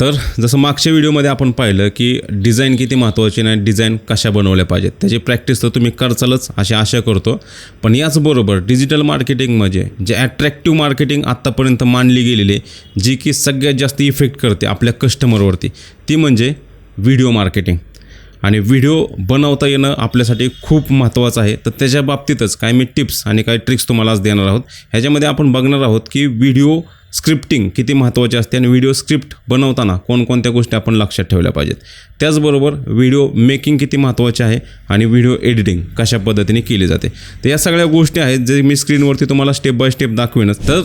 तर जसं मागच्या व्हिडिओमध्ये आपण पाहिलं की डिझाईन किती महत्त्वाची नाही डिझाईन कशा बनवल्या पाहिजेत त्याची प्रॅक्टिस तर तुम्ही करचालच अशी आशा करतो. पण याचबरोबर डिजिटल मार्केटिंग म्हणजे जे ॲट्रॅक्टिव्ह मार्केटिंग आत्तापर्यंत मानली गेलेली आहे, जी की सगळ्यात जास्त इफेक्ट करते आपल्या कस्टमरवरती ती म्हणजे व्हिडिओ मार्केटिंग आणि व्हिडिओ बनवता येणं आपल्यासाठी खूप महत्त्वाचं आहे. तर त्याच्या बाबतीतच काही मी टिप्स आणि काही ट्रिक्स तुम्हाला आज देणार आहोत. ह्याच्यामध्ये आपण बघणार आहोत की व्हिडिओ स्क्रिप्टिंग किती महत्त्वाची असते आणि व्हिडिओ स्क्रिप्ट बनवताना कोणकोणत्या गोष्टी आपण लक्षात ठेवल्या पाहिजेत. त्याचबरोबर व्हिडिओ मेकिंग किती महत्त्वाचे आहे आणि व्हिडिओ एडिटिंग कशा पद्धतीने केली जाते. तर या सगळ्या गोष्टी आहेत जे मी स्क्रीनवरती तुम्हाला स्टेप बाय स्टेप दाखवेनच. तर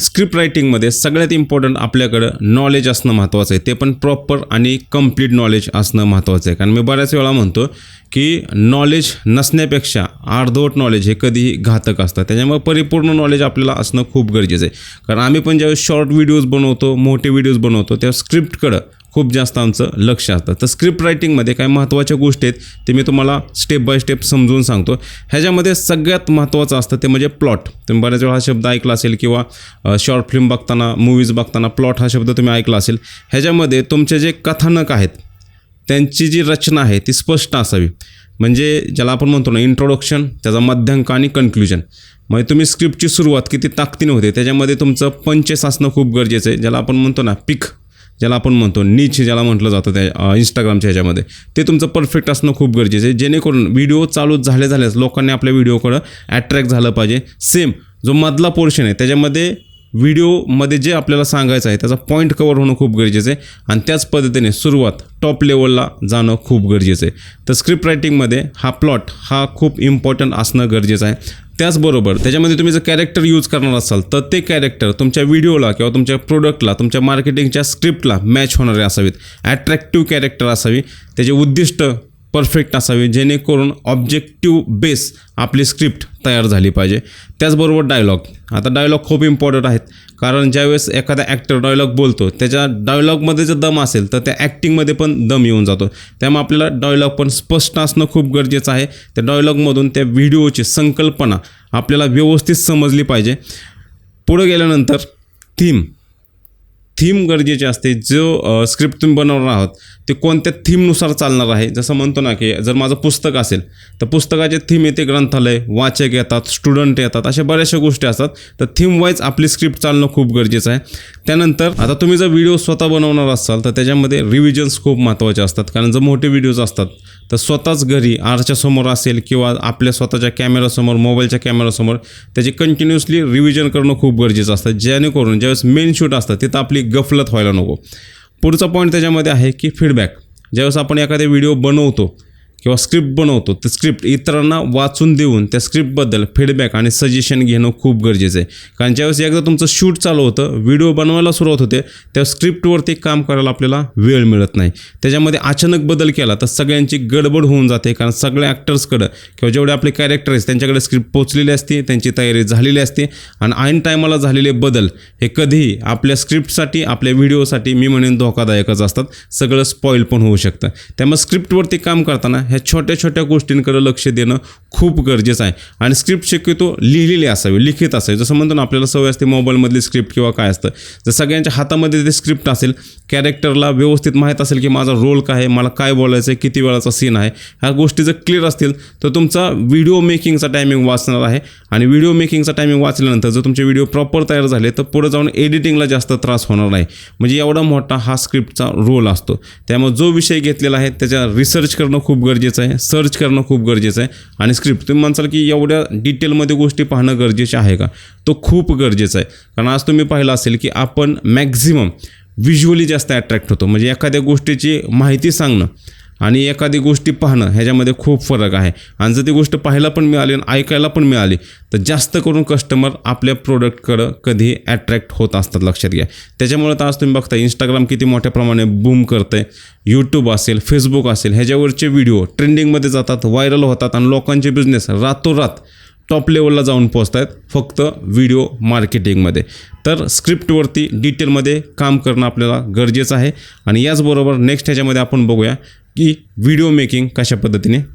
स्क्रिप्ट रायटिंगमध्ये सगळ्यात इम्पॉर्टंट आपल्याकडं नॉलेज असणं महत्त्वाचं आहे. ते पण प्रॉपर आणि कंप्लीट नॉलेज असणं महत्त्वाचं आहे. कारण मी बऱ्याच वेळा म्हणतो की नॉलेज नसण्यापेक्षा अर्धवट नॉलेज हे कधीही घातक असतं. त्याच्यामुळे परिपूर्ण नॉलेज आपल्याला असणं खूप गरजेचं आहे. कारण आम्ही पण ज्यावेळेस शॉर्ट व्हिडिओज बनवतो मोठे व्हिडिओज बनवतो तेव्हा स्क्रिप्टकडं खूप जास्त आमचं लक्ष असतं. तर स्क्रिप्ट रायटिंगमध्ये काही महत्त्वाच्या गोष्टी आहेत ते मी तुम्हाला स्टेप बाय स्टेप समजून सांगतो. ह्याच्यामध्ये सगळ्यात महत्त्वाचं असतं ते म्हणजे प्लॉट तुम्ही बऱ्याच वेळा हा शब्द ऐकला असेल किंवा शॉर्ट फिल्म बघताना मूवीज बघताना प्लॉट हा शब्द तुम्ही ऐकला असेल. ह्याच्यामध्ये तुमचे जे कथानक आहेत त्यांची जी रचना आहे ती स्पष्ट असावी. म्हणजे ज्याला आपण म्हणतो ना इंट्रोडक्शन त्याचा मध्यांक आणि कन्क्ल्युजन म्हणजे तुम्ही स्क्रिप्टची सुरुवात किती ताकदीने होते त्याच्यामध्ये तुमचं पंचेस असणं खूप गरजेचं आहे. ज्याला आपण म्हणतो ना पिक. ज्याला आपण म्हणतो नीच ज्याला म्हटलं जातं त्या इंस्टाग्रामच्या ह्याच्यामध्ये ते तुमचं परफेक्ट असणं खूप गरजेचं आहे. जेणेकरून व्हिडिओ चालू झाले झाल्यास लोकांनी आपल्या व्हिडिओकडं अट्रॅक्ट झालं पाहिजे. सेम जो मधला पोर्शन आहे त्याच्यामध्ये व्हिडिओमध्ये जे आपल्याला सांगायचं आहे त्याचा पॉईंट कवर होणं खूप गरजेचं आहे. आणि त्याच पद्धतीने सुरुवात टॉप लेवलला जाणं खूप गरजेचं आहे. तर स्क्रिप्ट रायटिंगमध्ये हा प्लॉट हा खूप इम्पॉर्टंट असणं गरजेचं आहे. त्याचबरोबर त्याच्यामध्ये तुम्ही जर कॅरेक्टर यूज करणार असाल तर ते कॅरेक्टर तुमच्या व्हिडिओला किंवा तुमच्या प्रोडक्टला तुमच्या मार्केटिंगच्या स्क्रिप्टला मॅच होणारे असावेत. ॲट्रॅक्टिव्ह कॅरेक्टर असावी त्याचे उद्दिष्ट परफेक्ट असावे जेणेकरून ऑब्जेक्टिव्ह बेस आपली स्क्रिप्ट तयार झाली पाहिजे. त्याचबरोबर डायलॉग आता डायलॉग खूप इम्पॉर्टंट आहेत. कारण ज्यावेळेस एखादा ॲक्टर डायलॉग बोलतो त्याच्या डायलॉगमध्ये जर दम असेल तर त्या ॲक्टिंगमध्ये पण दम येऊन जातो. त्यामुळे आपल्याला डायलॉग पण स्पष्ट असणं खूप गरजेचं आहे. त्या डायलॉगमधून त्या व्हिडिओची संकल्पना आपल्याला व्यवस्थित समजली पाहिजे. पुढं गेल्यानंतर थीम थीम गरजेची असते. जो स्क्रिप्ट तुम्ही बनवणार आहात ते कोणत्या थीमनुसार चालणार आहे? जसं म्हणतो ना की जर माझं पुस्तक असेल तर पुस्तकाचे थीम येते ग्रंथालय वाचक येतात स्टुडंट येतात अशा बऱ्याचशा गोष्टी असतात. तर थीम वाईज आपली स्क्रिप्ट चालणं खूप गरजेचं आहे. त्यानंतर आता तुम्ही जर व्हिडिओ स्वतः बनवणार असाल तर त्याच्यामध्ये रिव्हिजन्स खूप महत्त्वाचे असतात. कारण जर मोठे व्हिडिओज असतात तर स्वतःच घरी आरच्या समोर असेल किंवा आपल्या स्वतःच्या कॅमेरासमोर मोबाईलच्या कॅमेरासमोर त्याची कंटिन्युअसली रिव्हिजन करणं खूप गरजेचं असतं. जेणेकरून ज्यावेळेस मेन शूट असतं तिथं आपली गफलत व्हायला नको. पुढचा पॉईंट त्याच्यामध्ये आहे की फीडबॅक ज्यावेळेस आपण एखादा व्हिडिओ बनवतो किंवा स्क्रिप्ट बनवतो तर स्क्रिप्ट इतरांना वाचून देऊन त्या स्क्रिप्टबद्दल फीडबॅक आणि सजेशन घेणं खूप गरजेचं आहे. कारण ज्यावेळेस एकदा तुमचं शूट चालू होतं व्हिडिओ बनवायला सुरुवात होते त्या स्क्रिप्टवरती काम करायला आपल्याला वेळ मिळत नाही. त्याच्यामध्ये अचानक बदल केला तर सगळ्यांची गडबड होऊन जाते कारण सगळ्या ॲक्टर्सकडं किंवा जेवढे आपले कॅरेक्टर आहेत त्यांच्याकडे स्क्रिप्ट पोचलेली असते त्यांची तयारी झालेली असते आणि ऐन टायमाला झालेले बदल हे कधीही आपल्या स्क्रिप्टसाठी आपल्या व्हिडिओसाठी मी म्हणेन धोकादायकच असतात. सगळं स्पॉईल पण होऊ शकतं. त्यामुळे स्क्रिप्टवरती काम करताना ह्या छोट्या छोट्या गोष्टींकडे लक्ष देणं खूप गरजेचं आहे. आणि स्क्रिप्ट शक्यतो लिहिलेली असावी लिखित असावी. जसं म्हणतो ना आपल्याला सवय असते मोबाईलमधली स्क्रिप्ट किंवा काय असतं. जर सगळ्यांच्या हातामध्ये ते स्क्रिप्ट असेल कॅरेक्टरला व्यवस्थित माहीत असेल की माझा रोल काय आहे मला काय बोलायचं आहे किती वेळाचा सीन आहे ह्या गोष्टी जर क्लिअर असतील तर तुमचा व्हिडिओ मेकिंगचा टायमिंग वाचणार आहे. आणि व्हिडिओ मेकिंगचा टायमिंग वाचल्यानंतर जर तुमचे व्हिडिओ प्रॉपर तयार झाले तर पुढे जाऊन एडिटिंगला जास्त त्रास होणार नाही. म्हणजे एवढा मोठा हा स्क्रिप्टचा रोल असतो. त्यामुळे जो विषय घेतलेला आहे त्याच्या रिसर्च करणं खूप गरजेचं आहे. सर्च करणं खूप गरजेचं आहे. आणि स्क्रिप्ट तुम्ही म्हणसाल की एवढ्या डिटेलमध्ये गोष्टी पाहणं गरजेचे आहे का? तो खूप गरजेचं आहे. कारण आज तुम्ही पाहिलं असेल की आपण मॅक्झिमम व्हिज्युअली जास्त अट्रॅक्ट होतो. म्हणजे एखाद्या गोष्टीची माहिती सांगणं. आणि एखादी गोष्टी पाहणं ह्याच्यामध्ये खूप फरक आहे. आणि जर ती गोष्ट पाहायला पण मिळाली आणि ऐकायला पण मिळाली तर जास्त करून कस्टमर आपल्या प्रोडक्टकडं कधी अट्रॅक्ट होत असतात लक्षात घ्या. त्याच्यामुळे तर आज तुम्ही बघता इंस्टाग्राम किती मोठ्या प्रमाणे बूम करतं आहे यूट्यूब असेल फेसबुक असेल ह्याच्यावरचे व्हिडिओ ट्रेंडिंगमध्ये जातात व्हायरल होतात आणि लोकांचे बिझनेस रातोरात टॉप लेवलला जाऊन पोचत आहेत फक्त व्हिडिओ मार्केटिंगमध्ये तर स्क्रिप्टवरती डिटेलमध्ये काम करणं आपल्याला गरजेचं आहे. आणि याचबरोबर नेक्स्ट ह्याच्यामध्ये आपण बघूया की व्हिडिओ मेकिंग कशा पद्धतीने?